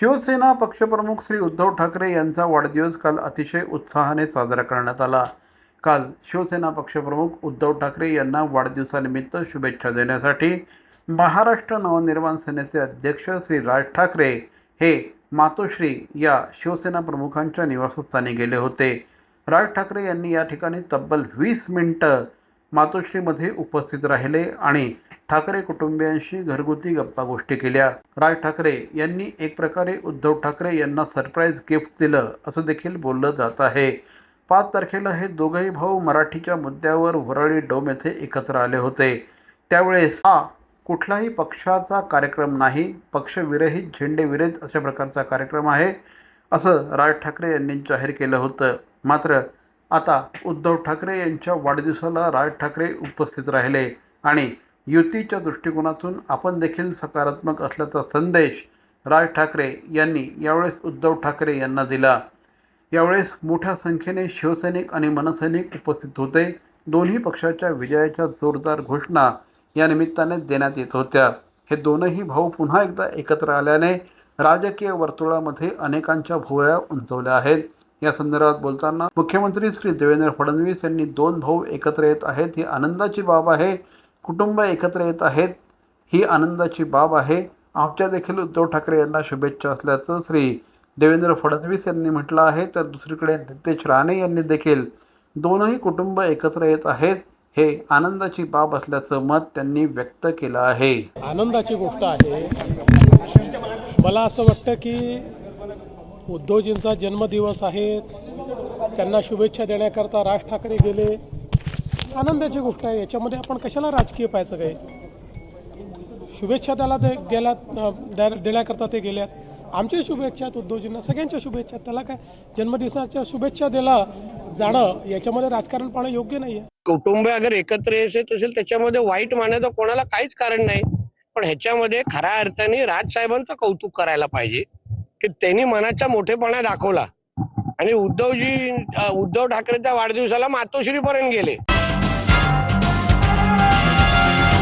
शिवसेना पक्षप्रमुख श्री उद्धव ठाकरे यांचा वाढदिवस काल अतिशय उत्साहाने साजरा करण्यात आला. काल शिवसेना पक्षप्रमुख उद्धव ठाकरे यांना वाढदिवसानिमित्त शुभेच्छा देण्यासाठी महाराष्ट्र नवनिर्माण सेनेचे अध्यक्ष श्री राज ठाकरे हे मातोश्री या शिवसेना प्रमुखांच्या निवासस्थानी गेले होते. राज ठाकरे यांनी या ठिकाणी तब्बल वीस मिनटं मातोश्रीमध्ये उपस्थित राहिले आणि ठाकरे कुटुंबियांशी घरगुती गप्पा गोष्टी केल्या. राज ठाकरे यांनी एक प्रकारे उद्धव ठाकरे यांना सरप्राईज गिफ्ट दिलं असं देखील बोललं जात आहे. पाच तारखेला हे दोघंही भाऊ मराठीच्या मुद्द्यावर वरळी डोम येथे एकत्र आले होते. त्यावेळेस हा कुठलाही पक्षाचा कार्यक्रम नाही पक्षविरहित झेंडेविरहित अशा प्रकारचा कार्यक्रम आहे असं राज ठाकरे यांनी जाहीर केलं होतं. मात्र आता उद्धव ठाकरे यांच्या वाढदिवसाला राज ठाकरे उपस्थित राहिले आणि युतीच्या दृष्टिकोनातून आपण देखील सकारात्मक असल्याचा संदेश राज ठाकरे यांनी यावेळेस उद्धव ठाकरे यांना दिला. यावेळेस मोठ्या संख्येने शिवसैनिक आणि मनसैनिक उपस्थित होते. दोन्ही पक्षाच्या विजयाच्या जोरदार घोषणा या निमित्ताने देण्यात येत होत्या. हे दोनही भाऊ पुन्हा एकदा एकत्र आल्याने राजकीय वर्तुळामध्ये अनेकांच्या भुवया उंचवल्या आहेत. या संदर्भात बोलताना मुख्यमंत्री श्री देवेंद्र फडणवीस यांनी दोन भाऊ एकत्र येत आहेत ही आनंदाची बाब आहे. कुटुंब एकत्र येत आहेत ही आनंदाची बाब आहे. आमच्या देखील उद्धव ठाकरे यांना शुभेच्छा असल्याचं श्री देवेंद्र फडणवीस यांनी म्हटलं आहे. तर दुसरीकडे नितेश राणे यांनी देखील दोनही कुटुंब एकत्र येत आहेत हे आनंदाची बाब असल्याचं मत त्यांनी व्यक्त केलं आहे. आनंदाची गोष्ट आहे. मला असं वाटतं की उद्धवजींचा जन्मदिवस आहे. त्यांना शुभेच्छा देण्याकरता राज ठाकरे गेले. आनंदाची गोष्ट आहे. याच्यामध्ये आपण कशाला राजकीय पाहायचं काय? शुभेच्छा त्याला ते गेल्यात देण्याकरता ते गेल्यात. आमच्या शुभेच्छा उद्धवजींना सगळ्यांच्या शुभेच्छा. त्याला काय जन्मदिवसाच्या शुभेच्छा दिला जाणं याच्यामध्ये राजकारण पाहणं योग्य नाहीये. कुटुंब अगर एकत्र येत असेल त्याच्यामध्ये वाईट मानायचं कोणाला काहीच कारण नाही. पण ह्याच्यामध्ये खऱ्या अर्थाने राज साहेबांचं कौतुक करायला पाहिजे. की त्यांनी मनाचा मोठेपणा दाखवला. आणि उद्धवजी उद्धव ठाकरेच्या वाढदिवसाला मातोश्री पर्यंत गेले.